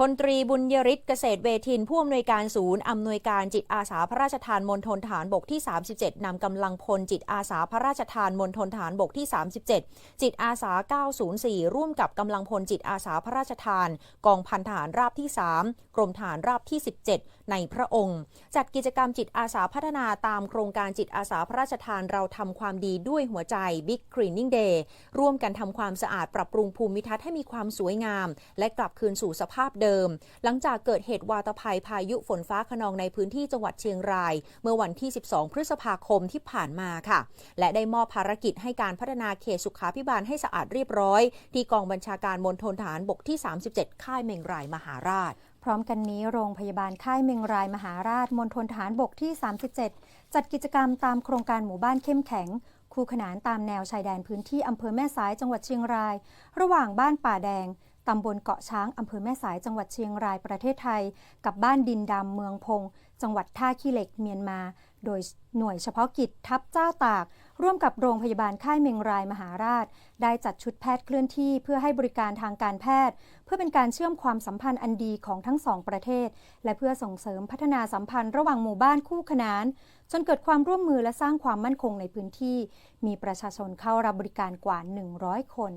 พลตรีบุญยริศเกษตรเวทินผู้อำนวยการศูนย์อำนวยการจิตอาสาพระราชทานมณฑลฐานบกที่ 37 นำกำลังพลจิตอาสาพระราชทานมณฑลฐานบกที่ 37 จิตอาสา 904 ร่วมกับกำลังพลจิตอาสาพระราชทาน กองพันทหารราบที่ 3 กรมฐานราบที่ 17 ในพระองค์ จัดกิจกรรมจิตอาสาพัฒนาตามโครงการจิตอาสาพระราชทานเราทำความดีด้วยหัวใจ Big Cleaning Day ร่วมกันทำความสะอาดปรับปรุงภูมิทัศน์ให้มีความสวยงาม และกลับคืนสู่สภาพเดิดิม หลังจากเกิดเหตุวาตภัยพายุฝนฟ้าขนองในพื้นที่จังหวัดเชียงราย เมื่อวันที่ 12 พฤษภาคมที่ผ่านมาค่ะ และได้มอบภารกิจให้การพัฒนาเขตสุขาพิบาลให้สะอาดเรียบร้อย ที่กองบัญชาการมณฑลฐานบกที่ 37 ค่ายเมงรายมหาราช พร้อมกันนี้โรงพยาบาลค่ายเมงรายมหาราชมณฑลฐานบกที่ 37 จัดกิจกรรมตามโครงการหมู่บ้านเข้มแข็งคู่ขนานตามแนวชายแดนพื้นที่อำเภอแม่สายจังหวัดเชียงราย ระหว่างบ้านป่าแดง ตำบลเกาะช้างอำเภอแม่สายจังหวัดเชียงรายประเทศไทย กับบ้านดินดำเมืองพง จังหวัดท่าขี้เหล็กเมียนมา โดยหน่วยเฉพาะกิจทัพเจ้าตาก ร่วมกับโรงพยาบาลค่ายเมงรายมหาราช ได้จัดชุดแพทย์เคลื่อนที่เพื่อให้บริการทางการแพทย์ เพื่อเป็นการเชื่อมความสัมพันธ์อันดีของทั้งสองประเทศ และเพื่อส่งเสริมพัฒนาสัมพันธ์ระหว่างหมู่บ้านคู่ขนานจนเกิดความร่วมมือและสร้างความมั่นคงในพื้นที่ มีประชาชนเข้ารับบริการกว่า 100 คน